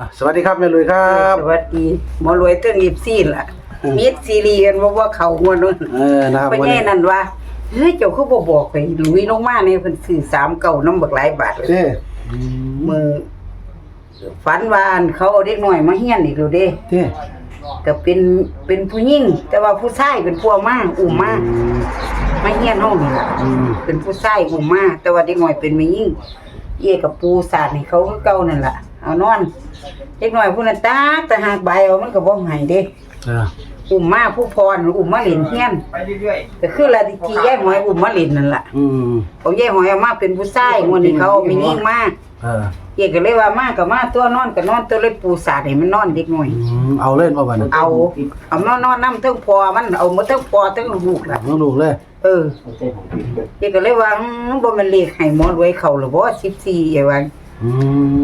อะสวัสดีครับแม่ลุยครับสวัสดีหมอรวยเทิงอีบซี่ล่ะอืมมีดซีรีส์กันว่าว่าเขาหัวนู้นเออนะครับไปวันแย่นี้นั่นว่าเฮ้ยเจ้าคือบ่บอกไปลุยลงมาเนี่ยเพิ่นซื้อสามเก่าน้ำบักหลายบาทเลยเด้มือฝันว่าอันเขาเอาเด็กน้อยมาเฮียนอีกแล้วเด้เด้ก็เป็นเป็นผู้หญิงแต่ว่าผู้ชายเป็นผัวมาอุ้มมามาเฮียนห้องนี่ล่ะอืมเป็นผู้ชายอุ้มมาแต่ว่าเด็กน้อยเป็นแม่หญิงเย่กับปูสาดให้เขาคือเก่านั่นล่ะ เอานอนเด็กน้อยผู้นั้นตากแต่หากใบเอามันก็บ่ให้เด้เอออุ้มมาผู้พรอุ้มมาเล่นเฮียนไปเรื่อยก็คือละที่ยายหอยอุ้มมาเล่นนั่นล่ะอืมเอายายหอยเอามาเป็นผู้ชายงวดนี้เขาเอามียิ่งมาเออเย่ก็เลยว่ามาก็มาตัวนอนก็นอนตัวเลยปูสาดให้มันนอนเด็กน้อย อืมเอาเล่นป่ะวันนี้เอาเอามานอนนำเทั้งพอมันเอามาเทั้งพอเทั้งลูกล่ะน้องลูกเลย เออเย่ก็เลยว่าอืมบ่แมันเลขให้หมอรวยเขาหรือบ่14ไอ้ว่า อื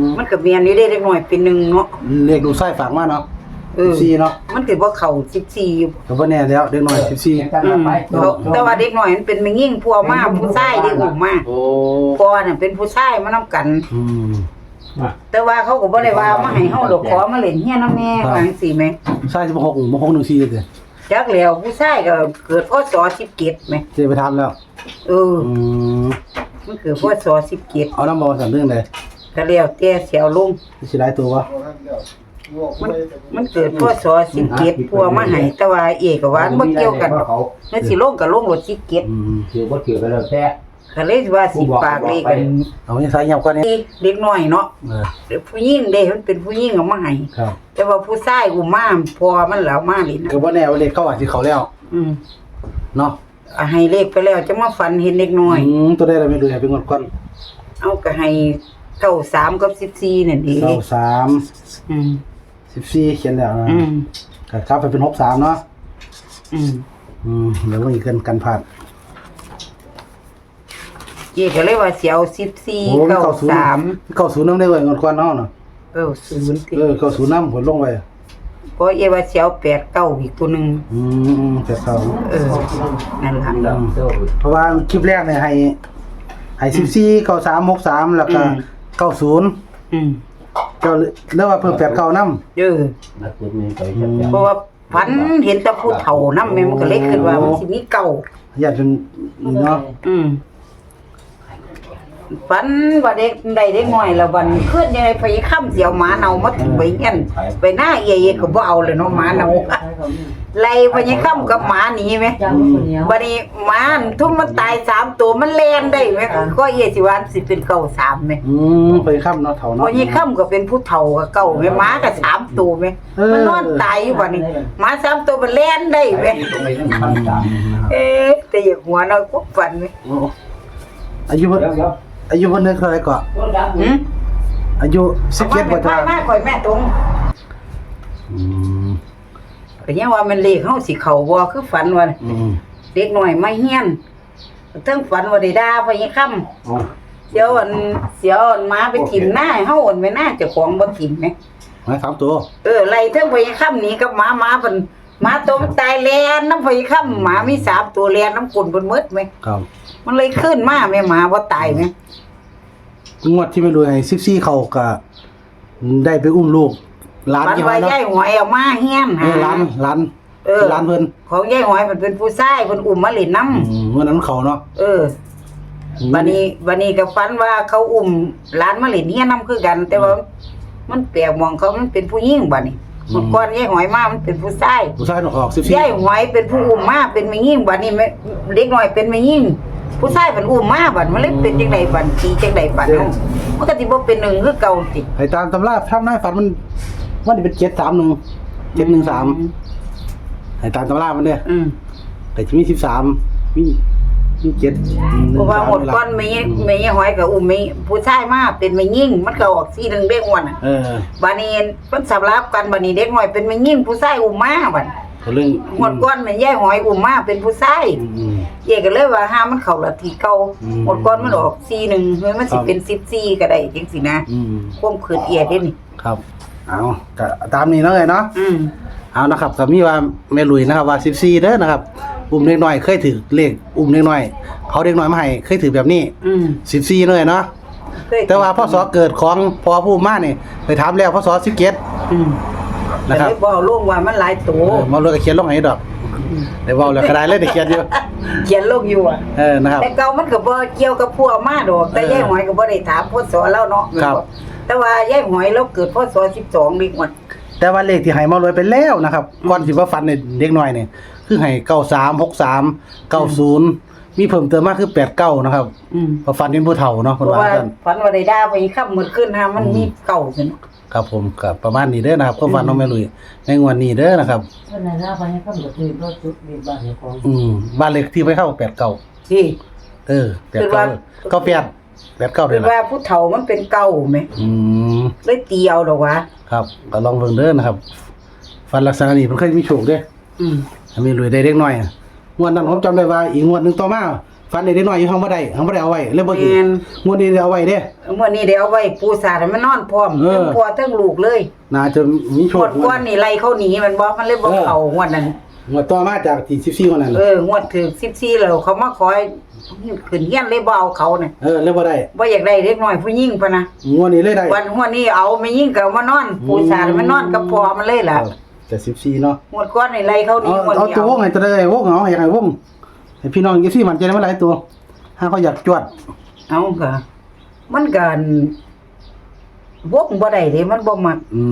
มมันก็เมียนอยู่ได้เด็กน้อยเป็นหนึ่งเนาะ เรียกดูไส้ฝากมาเนาะเออ สี่เนาะมันก็บ่เข้า14อยู่ก็บ่แน่แล้วเด็กน้อยสิบสี่ๆกันอืมไปเขาแต่ว่าเด็กน้อยมันเป็นแม่ยิ่งพัวมาผู้ชายเด็กอุ้มมาโอ้พ่อน่ะเป็นผู้ชายมานํกัน อืม แต่ว่าเขาก็บ่ได้ว่ามาให้เฮาดอกขอมาเล่นเฮียนำแม่ว่าจังซี่แหมไส้สิบหกบ่หกหนึ่งสี่เด้อจักแล้วผู้ชายก็เกิดพศ17แหมเจไปทำแล้ว เออ อืมมันเกิดพศ17เอาน้ำบอลสั่นเรื่องใด ก็แล้วแต่เสียวลงสิได้ตัววะมันมันเกิดพศ17พัวมาให้แต่ว่าเอกว่าบ่เกี่ยวกันนั่นสิลงก็ลงรถ17อืมคือบ่เกี่ยวกันแล้วแต่ก็เลยว่าสิปากเลขกันเอาอย่างไส้เงียบกว่านี้เด็กน้อยเนาะเออเด็กผู้หญิงเด้มันเป็นผู้หญิงเอามาให้ครับแต่ว่าผู้ชายอุ้มมาพอมันแล้วมานี่นะก็บ่แน่ว่าเลขเข้าอาจสิเขาแล้ว อืมเนาะเอาให้เลขไปแล้วจะมาฝันเห็นเล็กน้อยอืมตัวได้เราไม่ดูให้เป็นงวดก่อนเอาก็ให้ เก้าสามกับสิบสี่นั่นดีเก้าสามอืมสิบสี่เขียนแล้วนะอืมก็ครับไปเป็นหกสามเนาะอืมอืมเดี๋ยวมันอีกเกินกันผ่านเย่ก็เลยว่าเสียวสิบสี่โอ้เก้าเก้าศูนย์สามเก้าศูนย์น้ำได้ไว้เงินควันเนาะเนาะเก้าศูนย์ติเออเก้าศูนย์น้ำผลลงไปเพราะเย่ว่าเสียวแปดเก้าอีกตัวหนึ่งอืมอืมแต่เก้าเออนั่นล่ะ เพราะว่าคลิปแรกเนี่ยให้ให้สิบสี่เก้าสามหกสามแล้วก็อืม เก้าศูนย์อืมเจ้าเรียกว่าเพิ่มแปดเก้าน้เออนักเรียนมีไปจับเพราะว่าฝันเห็นแต่ผู้เฒ่านํแม่มันก็เลยคิดว่ามันสิมีเก่าำญาติเป็นนี่เนาะอืม ฝันว่าเด็กได้เด็กน้อยแล้วบัดนี้ขึ้นยังไงไปค้ำเสียวหมาเนามาถึงไปเงี้ยนไปหน้าเอียๆก็บ่เอาเลยเนาะหมาเนาไล่ไปยังค้ำกับหมาหนีไหมบัดนี้หมาอันทุ่มมันตายสามตัวมันแล่นได้ไหมก็เอียสิว่าสิเป็นเก่าสามไหมอืมไปข้ามเนาะเถ่าพเนาะอยี่ค้ำก็เป็นผู้เฒ่ากับเก่าไหมหมาก็สามตัวไหมเออมันนอนตายอยู่บัดนี้หมาสามตัวมันแล่นได้ไหมเอ๊ะแต่อย่าหัวเนาะกุ๊บฝันไหมโอ้อายุเพิ่นเดี๋ยวเดี๋ยว อายุเพิ่นเท่าไหร่ก่อนหืมอายุสิบเจ็ดบ่บ่จ้ามาข่อยแม่ตรงอืมก็ยังว่ามันเลขเฮาสิเข้าบ่คือฝันว่าอืมเด็กน้อยมาเฮียนเทั้งฝันว่าได้ด่าพะยค่ำเสียวอันเสียวอันหมาไปถิ่มหน้าให้เฮาอันไว้หน้าเจ้าของบ่ถิ่มแหมมาสามตัวเออไล่เทั้งพะยค่ำหนี้กับหมาหมาเพิ่นหมาตัวมันตายแลนน้ำพะยค่ำหมามีสามตัวแลนน้ำกลนเพิ่นหมดแหมครับ มันเลยขึ้นมาแม่หมาบ่ตายแหมงวดที่ไม่รวยสิบสี่เขาก็ได้ไปอุ้มลูกหลานฝันกี่ว่าวันเนาะยายหอยเอามาเฮียนเอหาอหลานหลานเออหลานเพิ่นของยายหอยมันเป็นผู้ชายเพิ่นอุ้มมาเล่นน้ำอืมวันนั้นเขาเนาะเออบันนี้บันนี้ก็ฝันว่าเขาอุ้มหลานมาเล่นเฮียนำคือกัน แต่ว่ามันแปลกมองเขามันเป็นผู้หญิงบัดนี้เมื่อก่อนยายหอยมามันเป็นผู้ชายผู้ชายต้องออกสิบสี่ยายหอยเป็นผู้อุ้มมาเป็นแม่หญิงบัดนี้แม่เด็กน้อยเป็นแม่หญิง ผู้ชายเป็นอุ้มมาบัดมันเลยเป็นจังไดบัดตีจังไดบัดเนาะมันก็สิบ่เป็นหนึ่งคือเก่าติให้ตามตำราทำนายฝันมันมันเป็นเจ็ดสามหนึ่งเจ็ดหนึ่งสามให้ตามตำรามันเนี่ยอืมแต่ที่มีสิบสามมีมีเจ็ดเพราะว่าหมดก่อนแม่แม่หอยก็อุ้มแม่ผู้ชายมาเป็นแม่หญิงมันก็ออกสีหนึงเด็กอ้วนน่ะเออบัดนี้มันสำรับกันบัดนี้เด็กน้อยเป็นแม่หญิงผู้ชายอุ้มมาบัด ก็เรื่องหมดก้อนแม่ย่ายหอยอุ้มมาเป็นผู้ชายอืมอืม เย่ก็เลยว่าห้ามมันเข้าละทีเก่าอืม หมดก้อนมันออกซีหนึ่งเฮ้ยมันสิครับเป็นสิบซีก็ได้จังสินะอืมควมขืนเอียดเด้นี่ครับ เอาก็ตามนี้เนาะเลยเนาะ อืมเอานะครับก็มีว่าแม่ลุยนะครับว่าสิบสี่เด้อนะครับ อุ้มเล็กน้อยเคยถือเลขอุ้มเล็กน้อย เขาเล็กน้อยมาให้เคยถือแบบนี้อืมสิบสี่เลยเนาะ เคยแต่ว่าพ่อสอเกิดของพอผู้มานี่ไปถามแล้วพ่อสอ17อืม นะครับแต่เลยบอกลุงว่ามันหลายตัวเออมาเลยก็เขียนลงให้ดอกได้เว้าแล้วก็ได้เลยได้เขียนอยู่เขียนลงอยู่อะเออนะครับ แต่เก่ามันก็บ่เกี่ยวกับพวกมาดอก แต่เออยายหอยก็บ่ได้ถามพ่อสอแล้วเนาะครับ แต่ว่ายายหอยเราเกิดพ่อสอ12นี่หมดแต่ว่าเลขที่ให้มารวยไปแล้วนะครับก่อนสิว่าฟันในเด็กน้อยนี่คือให้93 63 90 มีเพิ่มเติมมากคือ 89 นะครับอืมเพราะฟันเป็นผู้เฒ่าเนาะเพเพิ่นราะว่าว่าซั่น ฝันว่าได้ด่าไปค่ำมื้อคืนหามันมีเก่าขึ้น ครับผมก็ประมาณนี้เด้อนะครับความฝันน้องแม่ลุยในงวดนี้เด้อนะครับท่านนายหน้าไปให้ข้ามกับทีก็จุดเรียนบ้านในของ อืมบ้านเลขที่ไปเข้า89ที่เออคือว่า89ก็แปด89คืเด้ออว่าล่ะผู้เฒ่ามันเป็นเก่าไหมอืมเลยเตียวดอกวะครับก็ลองเบิ่งเด้อนะครับ ฟันลักษณะนี้เพิ่นเคยมีโชคเด้อืม ถ้ามีรวยได้เด็กน้อยอะงวดนั้นผมจำได้ว่าอีกงวดหนึงต่อมา ฟันได้เด็กน้อยอยู่ห้องบ่ได้ห้องบ่ได้เอาไว้เลยบ่อีกแม่น งวดนี้ได้เอาไว้เด้เมื่อนี้เดี๋ยวเอาไว้ปูสาดให้มันนอนพร้อมเออ ทั้งพ่อทั้งลูกเลยน่าจะมีโชหมคดก้อนนี่ไล่เขาหนีมันบ่มันเลยบ่เออเข้างวดนั้น งวดต่อมาจากที่14วันนั้นเอองวดถึง14แล้วเขามาขอให้ขึ้นเฮียนเลยบ่เอาเขาน่ะเออเลยบ่ได้บ่อยากได้เด็กน้อยผู้หญิงพะนะงวดนี้เลยได้ วันหัวนี้เอาไม่ยิ่งก็เอามานอนปูสาดให้มันนอนกับพ่อมันเลยล่ะครับแต่14เนาะงวดก้อนนี่ไล่เขาหนีเอางวดเอานี้ตัววเอางให้ตัวได้วงเอาให้ให้วง ให้พี่น้องยี่ซี่มันใจได้มาหลายตัวถ้าเขาอยากจวด เอาก็มันก็วงบ่ได้เด้มันบ่มักอื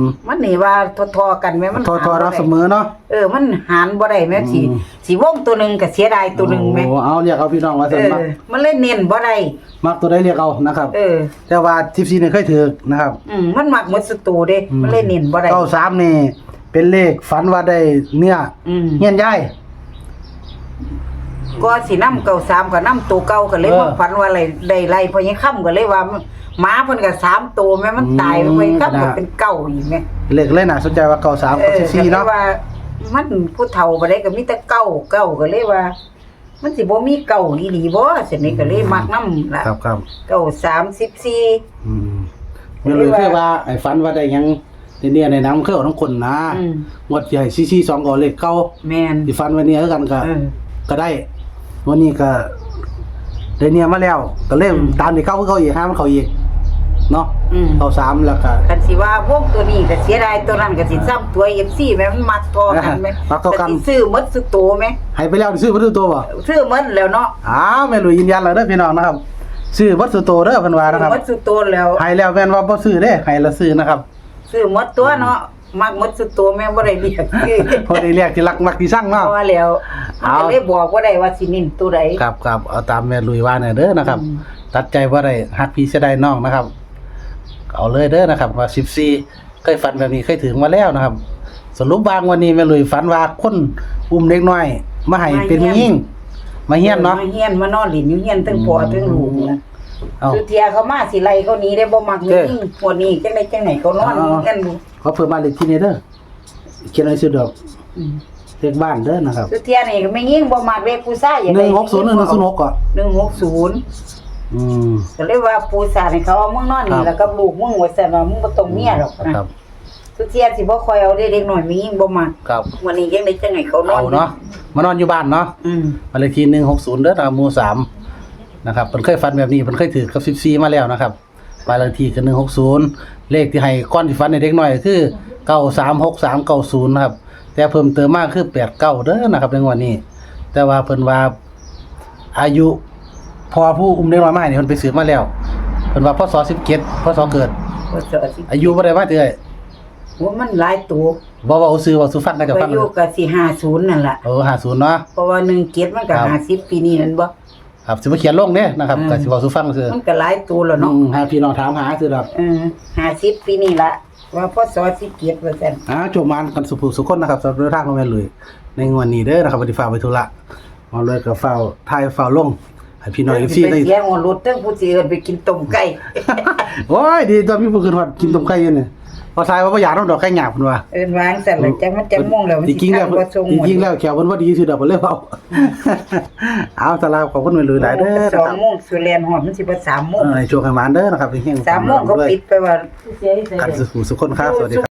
มมันนี่ว่าทอๆกันแม่มันทอทอหารเราบ่ได้เสมอเนาะ เออ มันหารบ่ได้แม่สิอืม สิวงตัวหนึงก็เสียดายตัวหนึงแม่โอ้เอาเรียกเอาพี่น้องว่าเอซั่นอมักมันเลยเน้นบ่ได้มักตัวใดเรียกเอานะครับ เออ แต่ว่าทิปซีนี่เคยถือนะครับอืมมันมักหมดสตูเด้มันเลยเน้นบ่ได้เก้าสามนี่เป็นเลขฝันว่าได้เนื้ออืมเงี้ยนย้าย ก็สินำเก่าสามก็นำตัวเก่าก็เลยเออมาฝันว่าอะไรได้ไล่พอยังค่ำก็เลยว่าหมาเพิ่นก็สามตัวแม่มันตายไปพอยังค่ำก็น่ะเป็นเก่าอีกแม่เลขเลยน่าสนใจว่าเก้าสามเอกับอทิปซีก็เนาะเลยว่า มันผู้เฒ่าบ่ได้ก็มีแต่เก่าเก่าก็เลยว่า มันสิบ่มีเก่าอีหลีบ่ซั่นนี่ก็เลยมักนำล่ะครับครับเก่าสามสิบสี่อืมไม่รู้คือว่าไอ้ฝันว่าได้หยังในเนี่ยในน้ำเครื่องของคนนะอืมงวดใหญ่ซีซีสองก็เลขเก้าแม่นที่ฝันวันนี้คือกันก็เออก็ได้ วันนี้ก็ได้เนี่ยมาแล้ว ก็เล่มอืม ตามที่เข้าคือเขาอีกห้ามันเขาอีกเนาะอืมเขาสามแล้วก็คันสิว่าพวกตัวนี้ก็เสียดายตัวนั้นก็สิซ้ำตัว FC แม่มันมักทอกันแม่มักทอกัน สิซื้อหมดสุดโตแม่ให้ไปแล้วซื้อวัตถุตัวบ่ซื้อหมดแล้วเนาะอ้าวแม่ลุยยืนยันแล้วเด้อพี่น้องนะครับ ซื้อวัตถุตัวเด้อเพิ่นว่านะครับหมดสุดโตแล้วให้แล้วแม่นว่าบ่ซื้อเด้ให้แล้วซื้อนะครับ ซื้อหมดตัวเนาะ มักหมดสุดโตแม่บ่ได้เรียกซื้อพอได้เรียกที่รักมักที่สั่งเพเนาะ ราะว่าแล้วมันเอาก็เลยบอกว่าได้ว่าสินินตัวใด ครับครับเอาตามแม่ลุยว่าเนี่ยเด้อนะครับ อืม ตัดใจว่าได้ฮักพี่เสียดายน้องนะครับ เอาเลยเด้อนะครับ ว่า14เคยฝันแบบนี้เคยถึงมาแล้วนะครับ สรุปบางวันนี้แม่ลุยฝันว่าคนอุ้มเด็กน้อย มาให้เป็นมียิ่งมาเฮียนเนาะมาเฮียนมานอนหลินอยู่เฮียนทั้งพ่อทั้งลูกนะเอา สุเทียเขามาสิไล่เขาหนี้ได้บ่มักเด้ยิ่งพวกนี้จังไดจังไหนเขานอนเอา เฮียนอยู่ ขอเพิ่มบ้านเลขที่นี่เด้อเขียนไว้ซื้อดอกอืมเลขบ้านเด้อนะครับสุเทียนี่ก็ไม่ยิ่งบ่มักเด็กผู้ชายอย่างหนึ่งหกศูนย์หนึ่งศูนย์หกอะ160อืมก็เลยว่าปูสาดให้เขาเอามึงนอนครันี่บแล้วกับลูกมึงว่าซั่นว่ามึงบ่ต้องเมียหรอกนะครับสุเทียสิบ่ค่อยเอาเด็กๆน้อยมียิ่งบ่มักครับวันนี้จังไดจังไหนเขานอนเอาเนาะมานอนอยู่บ้านเนาะอืมบ้านเลขที่หนึ่งหกศูนย์เด้อนะครับหมู่สามนะครับเพิ่นเคยฟันแบบนี้เพิ่นเคยถือกับสิบสี่มาแล้วนะครับ บ้านเลขที่คือหนึ่งหกศูนย์เลขที่ให้ก้อนที่ฟันในเด็กน้อยก็คือเก้าสามหกสามเก้าศูนย์นะครับ แต่เพิ่มเติมมากคือแปดเก้าเด้อนะครับในวันนี้ แต่ว่าเพิ่นว่าอายุพอผู้อุ้มเด็กน้อยมาให้นี่เพิ่นไปสืบมาแล้วเพิ่นว่าพศสิบเจ็ดพศเกิด บ่เจอสิอายุบ่ได้ว่าเตื้อยว่ามันหลายตัวบ่ว่าเอาซื้อว่าสุฟังก็จะฟัอางยุก็สิ50นั่นล่ะเออ50เนาะเพราะว่า17มันก็ครับ50ปีนี้นั่นบ่ ครับสิมาเขียนลงเด้นะครับอืมก็สิเว้าสุฟังซื่อมันก็หลายตัวแล้วอืเนาะมหาพี่น้องถามหาซื่อดอกเออ50ปีนี้ล่ะว่าพศ17ว่าซั่นอ่าจบมานกันสุภูสุคนนะครับสำหรับเรื่องทางของแม่นเลย ในงวดนี้เด้อนะครับวันที่ฟ้ากไปธุระมาเลยกับฟ้าวทายฟ้าวลงให้พี่น้อง FC ไปได้เสียงหัวรถเทั้งผู้สิเอิ้นไปกินต้มไก่ โอ้ยดีตอนมีผู้คืนฮอดกินต้มไก่อยู่นี่ พอทายว่าบ่อยากต้องดอกไก่หยาบเพิ่นว่าเอิ้นวางซั่นแล้วจังมันจังม่วงแล้วมันจสิริงๆแล้วทำบ่ทรงจริงๆแล้วแขวเพิ่นว่าดีสุดดอกเพิ่นเลยเว้าเอาสำหรับขอบคุณแม่นเลยหลายเด้อนะสคองรับโมงสุแลนฮอดมันสิบ่3โมงเออให้โชคให้หมานเด้อนะครับเฮงๆ3โมงเขาปิดไปว่าเสียที่กันเสียสุภูสุคนครับสวัสดีครับ